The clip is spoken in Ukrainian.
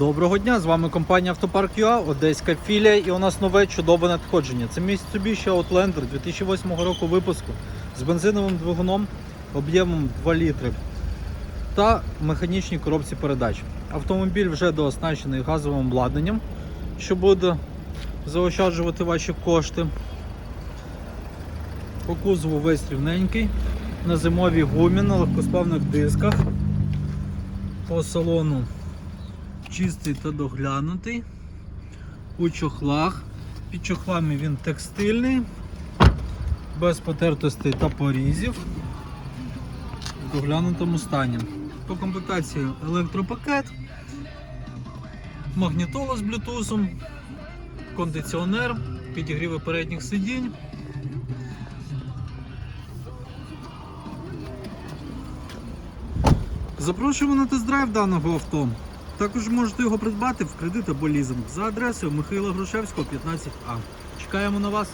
Доброго дня! З вами компанія Автопарк ЮА, Одеська філія, і у нас нове чудове надходження. Це Mitsubishi Outlander 2008 року випуску з бензиновим двигуном об'ємом 2 літри та механічній коробці передач. Автомобіль вже дооснащений газовим обладнанням, що буде заощаджувати ваші кошти. По кузову весь рівненький, на зимовій гумі, на легкосплавних дисках. По салону чистий та доглянутий. У чохлах. Під чохлами він текстильний, без потертостей та порізів. В доглянутому стані. По комплектації електропакет, магнітола з блютусом, кондиціонер, підігріви передніх сидінь. Запрошуємо на тест-драйв даного авто. Також можете його придбати в кредит або лізинг за адресою Михайла Грушевського, 15А. Чекаємо на вас.